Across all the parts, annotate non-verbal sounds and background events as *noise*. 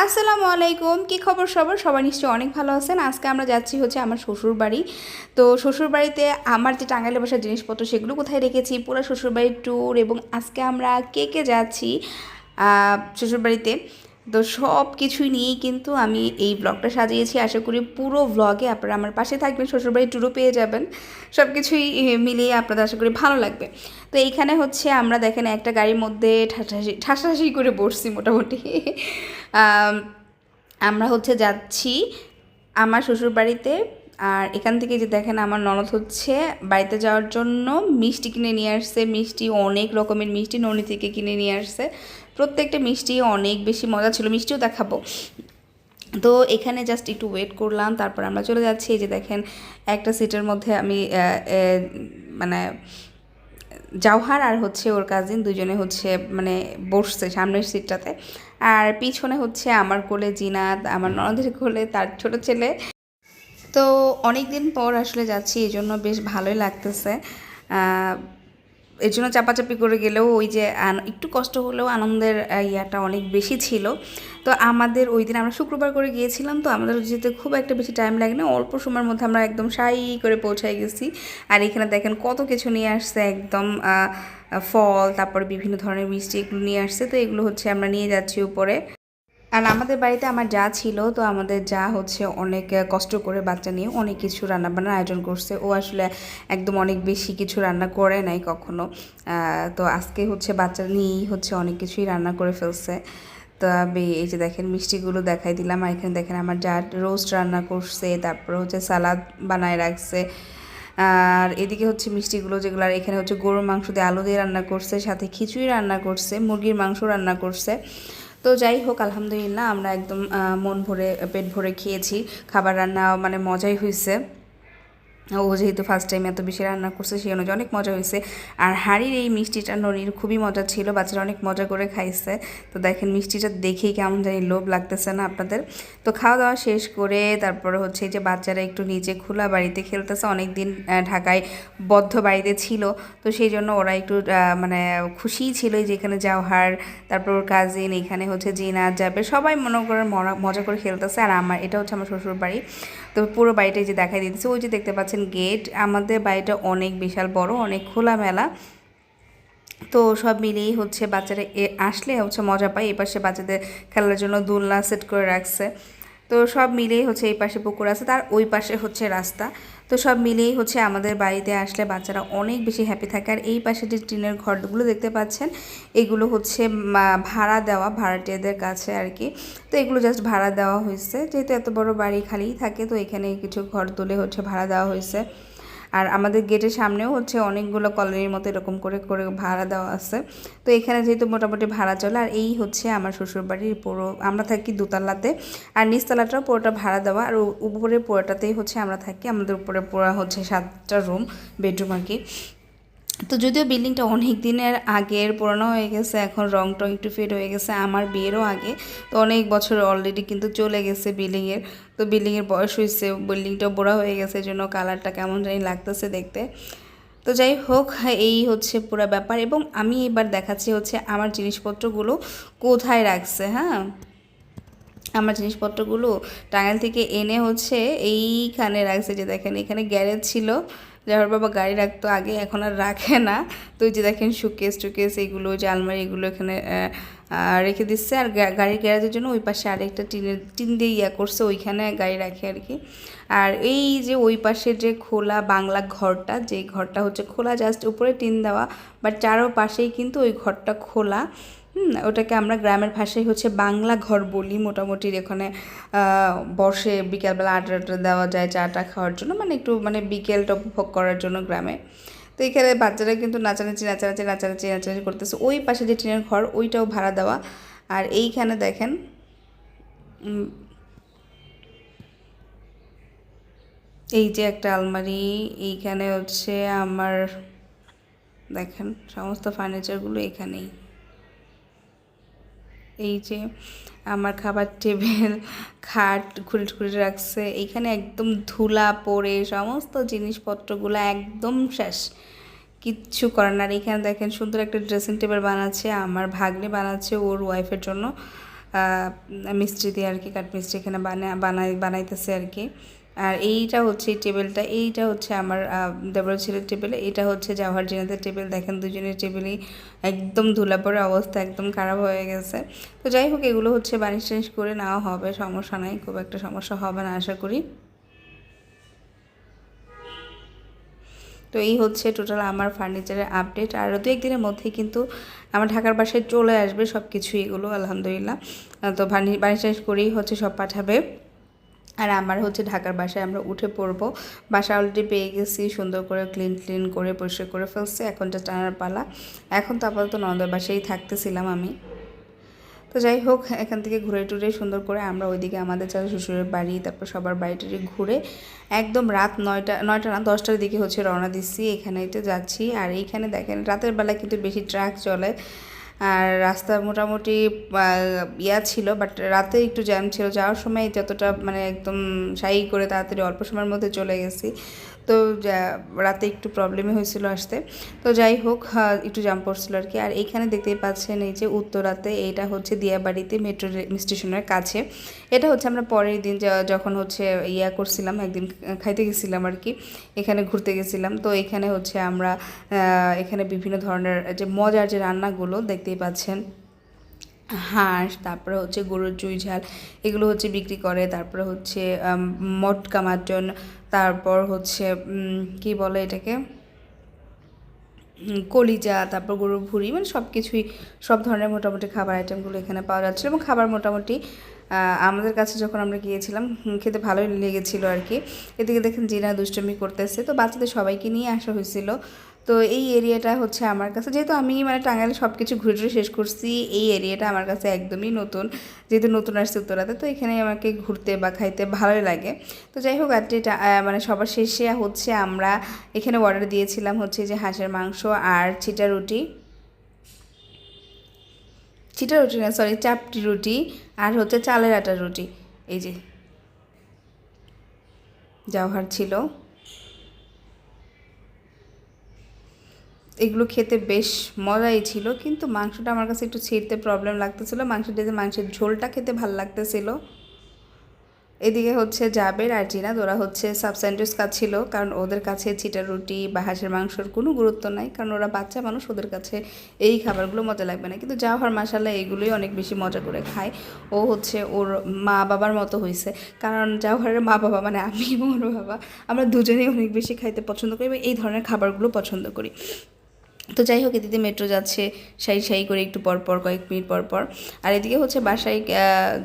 আসসালামু আলাইকুম। কি খবর সবার? সবাই নিশ্চয়ই অনেক ভালো আছেন। আজকে আমরা যাচ্ছি হচ্ছে আমার শ্বশুর বাড়ি তো শ্বশুর বাড়িতে আমার যে টাঙ্গাইলে বসার জিনিসপত্র, সেগুলো কোথায় রেখেছি? পুরো শ্বশুর বাড়ির ট্যুর এবং আজকে আমরা কে কে যাচ্ছি শ্বশুর বাড়িতে তো সব কিছুই নিয়েই কিন্তু আমি এই ব্লগটা সাজিয়েছি। আশা করি পুরো ব্লগে আপনারা আমার পাশে থাকবেন শ্বশুরবাড়ি ট্যুরও পেয়ে যাবেন। সব কিছুই মিলিয়ে আপনাদের আশা করি ভালো লাগবে। তো এইখানে হচ্ছে আমরা দেখেন একটা গাড়ির মধ্যে ঠাসাঠাসি ঠাসাঠাসি করে বসছি মোটামুটি। *laughs* আমরা হচ্ছে যাচ্ছি আমার শ্বশুরবাড়িতে আর এখান থেকে যে দেখেন আমার ননদ হচ্ছে বাড়িতে যাওয়ার জন্য মিষ্টি কিনে নিয়ে আসছে। মিষ্টি অনেক রকমের মিষ্টি ননি থেকে কিনে নিয়ে আসছে। প্রত্যেকটা মিষ্টি অনেক বেশি মজা ছিল, মিষ্টিও দেখাবো। তো এখানে জাস্ট একটু ওয়েট করলাম, তারপর আমরা চলে যাচ্ছি। এই যে দেখেন, একটা সিটের মধ্যে আমি মানে জাওহার আর হচ্ছে ওর কাজিন দুজনে হচ্ছে মানে বসছে সামনের সিটটাতে আর পিছনে হচ্ছে আমার কোলে জিনাত, আমার ননদের কোলে তার ছোট ছেলে। তো অনেক দিন পর আসলে যাচ্ছি এই জন্য বেশ ভালোই লাগতেছে। এর জন্য চাপাচাপি করে গেলেও ওই যে একটু কষ্ট হলেও আনন্দের ইয়াটা অনেক বেশি ছিল। তো আমাদের ওই দিন আমরা শুক্রবার করে গিয়েছিলাম, তো আমাদের যেতে খুব একটা বেশি টাইম লাগে না। অল্প সময়ের মধ্যে আমরা একদম সাই করে পৌঁছায় গেছি। আর এখানে দেখেন কত কিছু নিয়ে আসছে, একদম ফল, তারপরে বিভিন্ন ধরনের মিষ্টি এগুলো নিয়ে আসছে। তো এগুলো হচ্ছে আমরা নিয়ে যাচ্ছি উপরে। আর আমাদের বাড়িতে আমার যা ছিল, তো আমাদের যা হচ্ছে অনেক কষ্ট করে বাচ্চা নিয়ে অনেক কিছু রান্নাবান্নার আয়োজন করছে। ও আসলে একদম অনেক বেশি কিছু রান্না করে নাই কখনো। তো আজকে হচ্ছে বাচ্চা নিয়েই হচ্ছে অনেক কিছুই রান্না করে ফেলছে। তো আমি এই যে দেখেন মিষ্টিগুলো দেখাই দিলাম, আর এখানে দেখেন আমার যা রোস্ট রান্না করছে, তারপরে হচ্ছে সালাদ বানায় রাখছে। আর এদিকে হচ্ছে মিষ্টিগুলো যেগুলো, আর এখানে হচ্ছে গরুর মাংস দিয়ে আলু দিয়ে রান্না করছে, সাথে খিচুড়ি রান্না করছে, মুরগির মাংস রান্না করছে। তো যাই হোক, আলহামদুলিল্লাহ আমরা একদম মন ভরে, পেট ভরে খেয়েছি। খাবার রান্না মানে মজাই হয়েছে ও যেহেতু ফার্স্ট টাইম এত বেশি রান্না করছে, সেই অনুযায়ী অনেক মজা হয়েছে। আর হাড়ির এই মিষ্টিটা ননির খুবই মজা ছিল, বাচ্চারা অনেক মজা করে খাইছে। তো দেখেন মিষ্টিটা দেখেই কেমন জানি লোভ লাগতেছে না আপনাদের। তো খাওয়া দাওয়া শেষ করে তারপরে হচ্ছে যে বাচ্চারা একটু নিচে খোলা বাড়িতে খেলতেছে অনেক দিন ঢাকায় বদ্ধ বাড়িতে ছিল। তো সেই জন্য ওরা একটু মানে খুশিই ছিল যে এখানে যাওয়ার তারপর ওর কাজিন এখানে হচ্ছে জিনা যাবে সবাই মনে মরা- মজা করে খেলতেছে। আর আমার, এটা হচ্ছে আমার শ্বশুর বাড়ি তো পুরো বাড়িটা যে দেখাই দিতেছে। ওই যে দেখতে পাচ্ছেন গেট আমাদের বাড়িটা অনেক বিশাল বড়, অনেক খোলামেলা। তো সব মিলিয়েই হচ্ছে বাচ্চারা আসলে হচ্ছে মজা পায়। এপাশে বাচ্চাদের খেলার জন্য দোলনা সেট করে রাখছে। তো সব মিলেই হচ্ছে এই পাশে পুকুর আছে, তার ওই পাশে হচ্ছে রাস্তা। তো সব মিলেই হচ্ছে আমাদের বাড়িতে আসলে বাচ্চারা অনেক বেশি হ্যাপি থাকে। আর এই পাশে যে টিনের ঘরগুলো দেখতে পাচ্ছেন, এগুলো হচ্ছে ভাড়া দেওয়া ভাড়াটিয়াদের কাছে আর কি। তো এগুলো জাস্ট ভাড়া দেওয়া হয়েছে। যেহেতু এত বড় বাড়ি খালিই থাকে, তো এখানে কিছু ঘর তুলে হচ্ছে ভাড়া দেওয়া হয়েছে। আর আমাদের গেটের সামনেও হচ্ছে অনেকগুলো কলোনির মতো এরকম করে করে ভাড়া দেওয়া আছে। তো এখানে যেহেতু মোটামুটি ভাড়া চলে, আর এই হচ্ছে আমার শ্বশুরবাড়ির পুরো, আমরা থাকি দোতলাতে, আর নিচতলাটাও পুরোটা ভাড়া দেওয়া, আর উপরে পুরোটাতেই হচ্ছে আমরা থাকি। আমাদের উপরে পুরো হচ্ছে সাতটা রুম বেডরুম আর কি। তো যদিও বিল্ডিংটা অনেক দিনের আগের, পুরনো হয়ে গেছে, এখন রং টং একটু ফেড হয়ে গেছে, আমার বিয়েরও আগে, তো অনেক বছর অলরেডি কিন্তু চলে গেছে বিল্ডিংয়ের, তো বিল্ডিংয়ের বয়স হয়েছে, বিল্ডিংটা বড় হয়ে গেছে জন্য কালারটা কেমন জানি লাগতেছে দেখতে। তো যাই হোক, এই হচ্ছে পুরো ব্যাপার, এবং আমি এবার দেখাচ্ছি হচ্ছে আমার জিনিসপত্রগুলো কোথায় রাখছে হ্যাঁ? আমার জিনিসপত্রগুলো টাঙ্গাইল থেকে এনে হচ্ছে এইখানে রাখছে, যে দেখেন এখানে গ্যারেজ ছিল যাওয়ার বাবা গাড়ি রাখতো আগে, এখন আর রাখে না। তো যে দেখেন সুকেস টুকেস এগুলো যে আলমারি এগুলো এখানে রেখে দিচ্ছে। আর গাড়ির গ্যারেজের জন্য ওই পাশে আরেকটা টিনের, টিন দিয়ে ইয়া করছে, ওইখানে গাড়ি রাখে আর কি। আর এই যে ওই পাশে যে খোলা বাংলা ঘরটা যে ঘরটা হচ্ছে খোলা, জাস্ট উপরে টিন দেওয়া, বাট চারো পাশেই কিন্তু ওই ঘরটা খোলা। ওটাকে আমরা গ্রামের ভাষায় হচ্ছে বাংলা ঘর বলি মোটামুটি এখানে বসে বিকেলবেলা আড্ডা আড্ডা দেওয়া যায় চাটা খাওয়ার জন্য মানে একটু মানে বিকেলটা উপভোগ করার জন্য গ্রামে। তো এখানে বাচ্চারা কিন্তু নাচানাচি নাচানাচি নাচানাচি নাচানাচি করতেছে। ওই পাশে যে টিনের ঘর, ওইটাও ভাড়া দেওয়া। আর এইখানে দেখেন এই যে একটা আলমারি, এইখানে হচ্ছে আমার, দেখেন, সমস্ত ফার্নিচারগুলো এখানেই। এই যে আমার খাবার টেবিল, খাট খুলে খুলে রাখছে। এইখানে একদম ধুলা পড়ে, সমস্ত জিনিসপত্রগুলো একদম শেষ। কিচ্ছু করার না। এখানে দেখেন সুন্দর একটা ড্রেসিং টেবিল বানাচ্ছে, আমার ভাগ্নে বানাচ্ছে ওর ওয়াইফের জন্য। মিস্ত্রি দিয়ে আর কি, কাঠমিস্ত্রি এখানে বানা বানাই বানাইতেছে আর কি। আর এইটা হচ্ছে টেবিলটা, এইটা হচ্ছে আমার দেবর ছেলের টেবিল, এটা হচ্ছে জাওহার জিনাদের টেবিল। দেখেন দুজনের টেবিলই একদম ধুলাপড়ে অবস্থা, একদম খারাপ হয়ে গেছে। তো যাই হোক, এগুলো হচ্ছে বানিশ টানিশ করে নেওয়া হবে, সমস্যা নাই, খুব একটা সমস্যা হবে না, আশা করি। তো এই হচ্ছে টোটাল আমার ফার্নিচারের আপডেট আর দু একদিনের মধ্যেই কিন্তু আমার ঢাকার বাসায় চলে আসবে সব কিছু এগুলো, আলহামদুলিল্লাহ। তো বানিশ টানিশ করেই হচ্ছে সব পাঠাবে। আর আমার হচ্ছে ঢাকার বাসায় আমরা উঠে পড়ব। বাসা অলরেডি পেয়ে গেছি, সুন্দর করে ক্লিন ক্লিন করে, পরিষ্কার করে ফেলছে, এখন যা টানার পালা। এখন তো আপাতত নন্দের বাসায় থাকতেছিলাম আমি। তো যাই হোক, এখান থেকে ঘুরে টুরে সুন্দর করে আমরা ওইদিকে আমাদের চার শ্বশুরের বাড়ি, তারপর সবার বাড়িটারি ঘুরে একদম রাত নয়টা নয়টা না, দশটার দিকে হচ্ছে রওনা দিচ্ছি। এখানে তো যাচ্ছি। আর এইখানে দেখেন, রাতের বেলা কিন্তু বেশি ট্রাক চলে। আর রাস্তা মোটামুটি ইয়া ছিল বাট রাতে একটু জ্যাম ছিল। যাওয়ার সময় যতটা মানে একদম সাই করে তাড়াতাড়ি অল্প সময়ের মধ্যে চলে গেছি। তো রাতে একটু প্রবলেমই হয়েছিল আসতে। তো যাই হোক একটু জাম পড়ছিল আর কি আর এইখানে দেখতেই পাচ্ছেন এই যে উত্তরাতে এটা হচ্ছে দিয়াবাড়িতে মেট্রো স্টেশনের কাছে। এটা হচ্ছে আমরা পরের দিন যখন হচ্ছে ইয়া করছিলাম, একদিন খাইতে গেছিলাম আর কি এখানে ঘুরতে গেছিলাম। তো এখানে হচ্ছে আমরা এখানে বিভিন্ন ধরনের যে মজার যে রান্নাগুলো দেখতেই পাচ্ছেন। হাঁস, তারপরে হচ্ছে গরুর চুই ঝাল, এগুলো হচ্ছে বিক্রি করে। তারপরে হচ্ছে মটকা মাটন, তারপর হচ্ছে কি বলে এটাকে? কলিজা, তারপর গরুর ভুড়ি মানে সব কিছুই সব ধরনের মোটামুটি খাবার আইটেমগুলো এখানে পাওয়া যাচ্ছিল এবং খাবার মোটামুটি আমাদের কাছে যখন আমরা গিয়েছিলাম খেতে ভালোই লেগেছিলো আর কি। এদিকে দেখেন জিনা দুষ্টমি করতেছে। তো বাচ্চাদের সবাইকে নিয়ে আসা হয়েছিল। তো এই এরিয়াটা হচ্ছে আমার কাছে। যেহেতু আমি মানে টাঙ্গাইলে সব কিছু ঘুরে টুরে শেষ করছি, এই এরিয়াটা আমার কাছে একদমই নতুন। যেহেতু নতুন আসছে উত্তরাতে, তো এখানে আমাকে ঘুরতে বা খাইতে ভালোই লাগে। তো যাই হোক, আজকে মানে সবার শেষে হচ্ছে আমরা এখানে অর্ডার দিয়েছিলাম হচ্ছে যে হাঁসের মাংস আর ছিটা রুটি। ছিটা রুটি না সরি চাপটি রুটি আর হচ্ছে চালের আটার রুটি। এই যে জওহার ছিল। এগুলো খেতে বেশ মজাই ছিল, কিন্তু মাংসটা আমার কাছে একটু ছিঁড়তে প্রবলেম লাগতেছিল। মাংসটা যে মাংসের ঝোলটা খেতে ভালো লাগতেছিল। এদিকে হচ্ছে জাবের আর জিনাদ, ওরা হচ্ছে সাব স্যান্ডউইচ খাচ্ছিল কারণ ওদের কাছে চিটা রুটি বা হাঁসের মাংসর কোনো গুরুত্ব নাই, কারণ ওরা বাচ্চা মানুষ, ওদের কাছে এই খাবারগুলো মজা লাগবে না। কিন্তু জাওহার মাসালা এইগুলোই অনেক বেশি মজা করে খায়। ও হচ্ছে ওর মা বাবার মতো হয়েছে কারণ জাওহারের মা বাবা মানে আমি ওর বাবা, আমরা দুজনেই অনেক বেশি খাইতে পছন্দ করি এবং এই ধরনের খাবারগুলো পছন্দ করি। তো যাই হোক এদিকে মেট্রো যাচ্ছে সাই সাই করে একটু পর পর, কয়েক মিনিট পর পর। আর এদিকে হচ্ছে বাসায়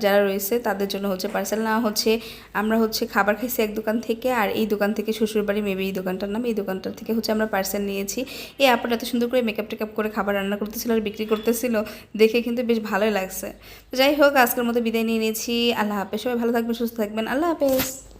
যারা রয়েছে, তাদের জন্য হচ্ছে পার্সেল না হচ্ছে। আমরা হচ্ছে খাবার খাইছি এক দোকান থেকে, আর এই দোকান থেকে শ্বশুরবাড়ি মেবি এই দোকানটার নাম, এই দোকানটার থেকে হচ্ছে আমরা পার্সেল নিয়েছি। এই আপুটা এত সুন্দর করে মেকআপ টেকআপ করে খাবার রান্না করতেছিল আর বিক্রি করতেছিল, দেখে কিন্তু বেশ ভালোই লাগছে। তো যাই হোক আজকের মতো বিদায় নিয়ে নিয়েছি। আল্লাহ হাফেজ। সবাই ভালো থাকবেন, সুস্থ থাকবেন। আল্লাহ হাফেজ।